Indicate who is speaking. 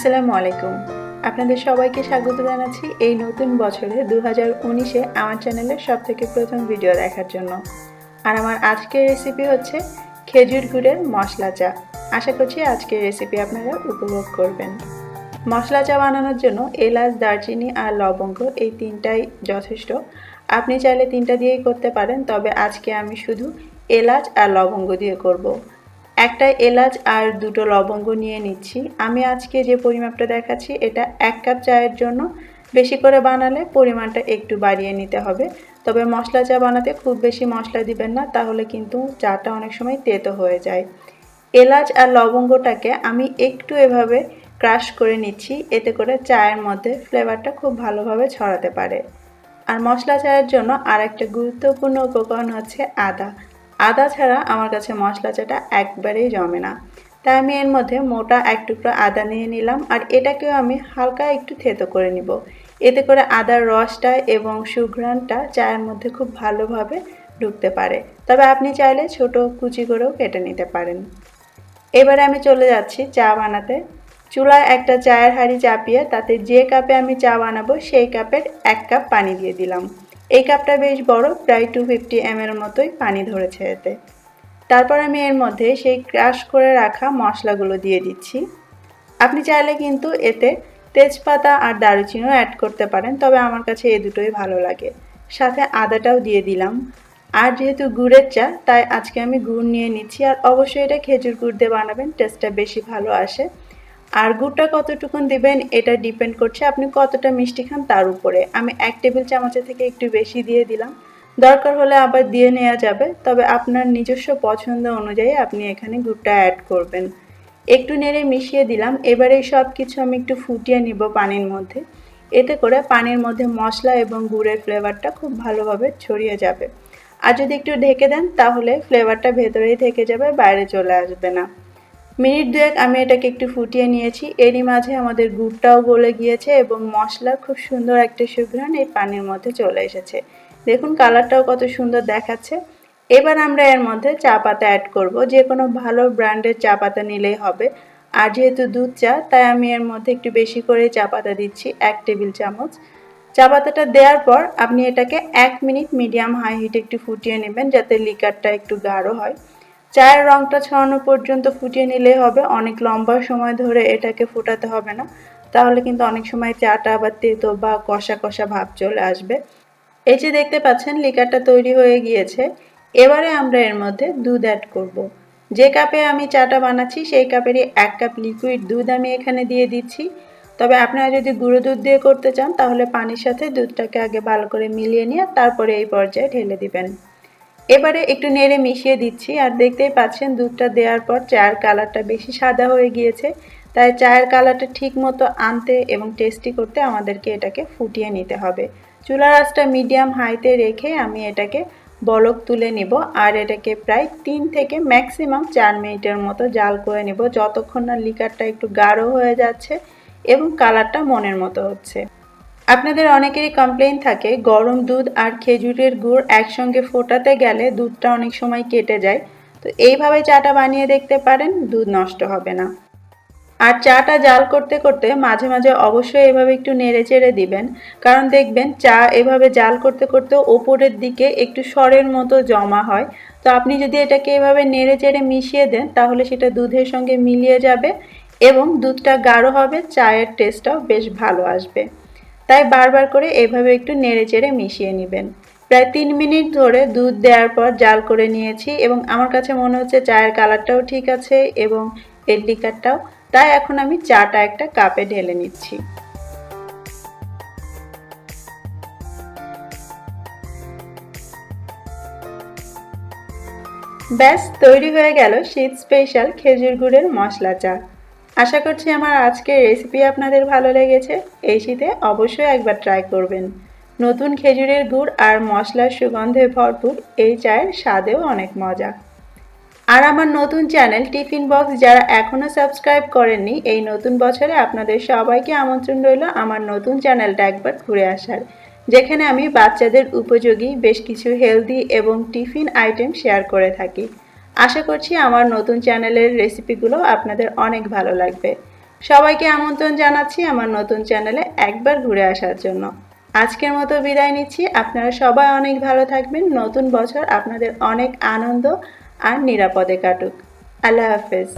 Speaker 1: আসসালামু আলাইকুম। আপনাদের সবাইকে স্বাগত জানাচ্ছি এই নতুন বছরে দু হাজার উনিশে আমার চ্যানেলের সব থেকে প্রথম ভিডিও দেখার জন্য। আর আমার আজকের রেসিপি হচ্ছে খেজুর গুড়ের মশলা চা। আশা করছি আজকের রেসিপি আপনারা উপভোগ করবেন। মশলা চা বানানোর জন্য এলাচ, দারচিনি আর লবঙ্গ এই তিনটাই যথেষ্ট। আপনি চাইলে তিনটা দিয়েই করতে পারেন, তবে আজকে আমি শুধু এলাচ আর লবঙ্গ দিয়ে করব। একটা এলাচ আর দুটো লবঙ্গ নিয়ে নিচ্ছি। আমি আজকে যে পরিমাপটা দেখাচ্ছি, এটা এক কাপ চায়ের জন্য। বেশি করে বানালে পরিমাণটা একটু বাড়িয়ে নিতে হবে। তবে মশলা চা বানাতে খুব বেশি মশলা দিবেন না, তাহলে কিন্তু চাটা অনেক সময় তেতো হয়ে যায়। এলাচ আর লবঙ্গটাকে আমি একটু এভাবে ক্রাশ করে নিচ্ছি, এতে করে চায়ের মধ্যে ফ্লেভারটা খুব ভালোভাবে ছড়াতে পারে। আর মশলা চায়ের জন্য আর একটা গুরুত্বপূর্ণ উপকরণ হচ্ছে আদা। আদা ছাড়া আমার কাছে মশলা চাটা একবারেই জমে না। তাই আমি এর মধ্যে মোটা এক টুকরো আদা নিয়ে নিলাম আর এটাকেও আমি হালকা একটু থেতো করে নিব। এতে করে আদার রসটা এবং সুঘ্রাণটা চায়ের মধ্যে খুব ভালোভাবে ঢুকতে পারে। তবে আপনি চাইলে ছোট কুচি করেও কেটে নিতে পারেন। এবারে আমি চলে যাচ্ছি চা বানাতে। চুলায় একটা চায়ের হাঁড়ি চাপিয়ে তাতে যে কাপে আমি চা বানাবো সেই কাপের এক কাপ পানি দিয়ে দিলাম। এই কাপটা বেশ বড়, প্রায় টু ফিফটি এম এর মতোই পানি ধরেছে এতে। তারপর আমি এর মধ্যে সেই ক্রাশ করে রাখা মশলাগুলো দিয়ে দিচ্ছি। আপনি চাইলে কিন্তু এতে তেজপাতা আর দারুচিনিও অ্যাড করতে পারেন, তবে আমার কাছে এ দুটোই ভালো লাগে। সাথে আদাটাও দিয়ে দিলাম। আর যেহেতু গুড়ের চা, তাই আজকে আমি গুড় নিয়ে নিচ্ছি, আর অবশ্যই এটা খেজুর গুড় দিয়ে বানাবেন টেস্টটা বেশি ভালো আসে। আর গুড়টা কতটুকুন দিবেন, এটা ডিপেন্ড করছে আপনি কতটা মিষ্টি খান তার উপরে। আমি এক টেবিল চামচের থেকে একটু বেশি দিয়ে দিলাম। দরকার হলে আবার দিয়ে নেওয়া যাবে, তবে আপনার নিজস্ব পছন্দ অনুযায়ী আপনি এখানে গুড়টা অ্যাড করবেন। একটু নেড়ে মিশিয়ে দিলাম, এবারে সব কিছু আমি একটু ফুটিয়ে নিব পানির মধ্যে। এতে করে পানির মধ্যে মশলা এবং গুড়ের ফ্লেভারটা খুব ভালোভাবে ছড়িয়ে যাবে। আর যদি একটু ঢেকে দেন, তাহলে ফ্লেভারটা ভেতরেই থেকে যাবে, বাইরে চলে আসবে না। মিনিট দুয়েক আমি এটাকে একটু ফুটিয়ে নিয়েছি। এরই মাঝে আমাদের গুড়টাও গলে গিয়েছে এবং মশলার খুব সুন্দর একটা সুঘ্রাণ এই পানির মধ্যে চলে এসেছে। দেখুন কালারটাও কত সুন্দর দেখাচ্ছে। এবার আমরা এর মধ্যে চা পাতা অ্যাড করব। যে কোনো ভালো ব্র্যান্ডের চা পাতা নিলেই হবে। আর যেহেতু দুধ চা, তাই আমি এর মধ্যে একটু বেশি করে চা পাতা দিচ্ছি, এক টেবিল চামচ। চা পাতাটা দেওয়ার পর আপনি এটাকে এক মিনিট মিডিয়াম হাই হিটে একটু ফুটিয়ে নেবেন যাতে লিকারটা একটু গাঢ় হয়। চায়ের রঙটা ছড়ানো পর্যন্ত ফুটিয়ে নিলেই হবে। অনেক লম্বা সময় ধরে এটাকে ফুটাতে হবে না। তাহলে কিন্তু অনেক সময় চাটা বা তেতো বা কষা কষা ভাব চলে আসবে। এই যে দেখতে পাচ্ছেন, লিকারটা তৈরি হয়ে গিয়েছে। এবারে আমরা এর মধ্যে দুধ অ্যাড করব। যে কাপে আমি চাটা বানাচ্ছি, সেই কাপেরই এক কাপ লিকুইড দুধ আমি এখানে দিয়ে দিচ্ছি। তবে আপনারা যদি গুঁড়ো দুধ দিয়ে করতে চান, তাহলে পানির সাথে দুধটাকে আগে ভালো করে মিলিয়ে নিয়ে তারপরে এই পর্যায়ে ঢেলে দিবেন। এবারে একটু নেড়ে মিশিয়ে দিচ্ছি আর দেখতেই পাচ্ছেন দুধটা দেওয়ার পর চায়ের কালারটা বেশি সাদা হয়ে গিয়েছে। তাই চায়ের কালারটা ঠিক মতো আনতে এবং টেস্টি করতে আমাদেরকে এটাকে ফুটিয়ে নিতে হবে। চুলার আঁচটা মিডিয়াম হাইতে রেখে আমি এটাকে বলক তুলে নিব আর এটাকে প্রায় তিন থেকে ম্যাক্সিমাম চার মিনিটের মতো জাল করে নিব। যতক্ষণ না লিকারটা একটু গাঢ় হয়ে যাচ্ছে এবং কালারটা মনের মতো হচ্ছে। আপনাদের অনেকেরই কমপ্লেন থাকে, গরম দুধ আর খেজুরের গুড় একসঙ্গে ফোটাতে গেলে দুধটা অনেক সময় কেটে যায়। তো এইভাবে চাটা বানিয়ে দেখতে পারেন, দুধ নষ্ট হবে না। আর চাটা জাল করতে করতে মাঝে মাঝে অবশ্যই এভাবে একটু নেড়ে চেড়ে দিবেন। কারণ দেখবেন চা এভাবে জাল করতে করতে ওপরের দিকে একটু সরের মতো জমা হয়। তো আপনি যদি এটাকে এভাবে নেড়ে চেড়ে মিশিয়ে দেন, তাহলে সেটা দুধের সঙ্গে মিলিয়ে যাবে এবং দুধটা গাঢ় হবে, চায়ের টেস্টটাও বেশ ভালো আসবে। তাই বারবার করে এভাবে একটু নেড়ে চেড়ে মিশিয়ে নেবেন। প্রায় তিন মিনিট ধরে দুধ দেওয়ার পর জাল করে নিয়েছি এবং আমার কাছে মনে হচ্ছে চায়ের কালারটাও ঠিক আছে এবং এর লিকারটাও। তাই এখন আমি চাটা একটা কাপে ঢেলে নিচ্ছি। ব্যাস, তৈরি হয়ে গেল শীত স্পেশাল খেজুর গুড়ের মশলা চা। আশা করছি আমার আজকের রেসিপি আপনাদের ভালো লেগেছে। এই শীতে অবশ্যই একবার ট্রাই করবেন। নতুন খেজুরের গুড় আর মশলার সুগন্ধে ভরপুর এই চায়ের স্বাদেও অনেক মজা। আর আমার নতুন চ্যানেল টিফিন বক্স যারা এখনও সাবস্ক্রাইব করেননি, এই নতুন বছরে আপনাদের সবাইকে আমন্ত্রণ রইল আমার নতুন চ্যানেলটা একবার ঘুরে আসার। যেখানে আমি বাচ্চাদের উপযোগী, বেশ কিছু হেলদি এবং টিফিন আইটেম শেয়ার করে থাকি। আশা করছি আমার নতুন চ্যানেলের রেসিপিগুলো আপনাদের অনেক ভালো লাগবে। সবাইকে আমন্ত্রণ জানাচ্ছি আমার নতুন চ্যানেলে একবার ঘুরে আসার জন্য। আজকের মতো বিদায় নিচ্ছি। আপনারা সবাই অনেক ভালো থাকবেন। নতুন বছর আপনাদের অনেক আনন্দ আর নিরাপদে কাটুক। আল্লাহ হাফেজ।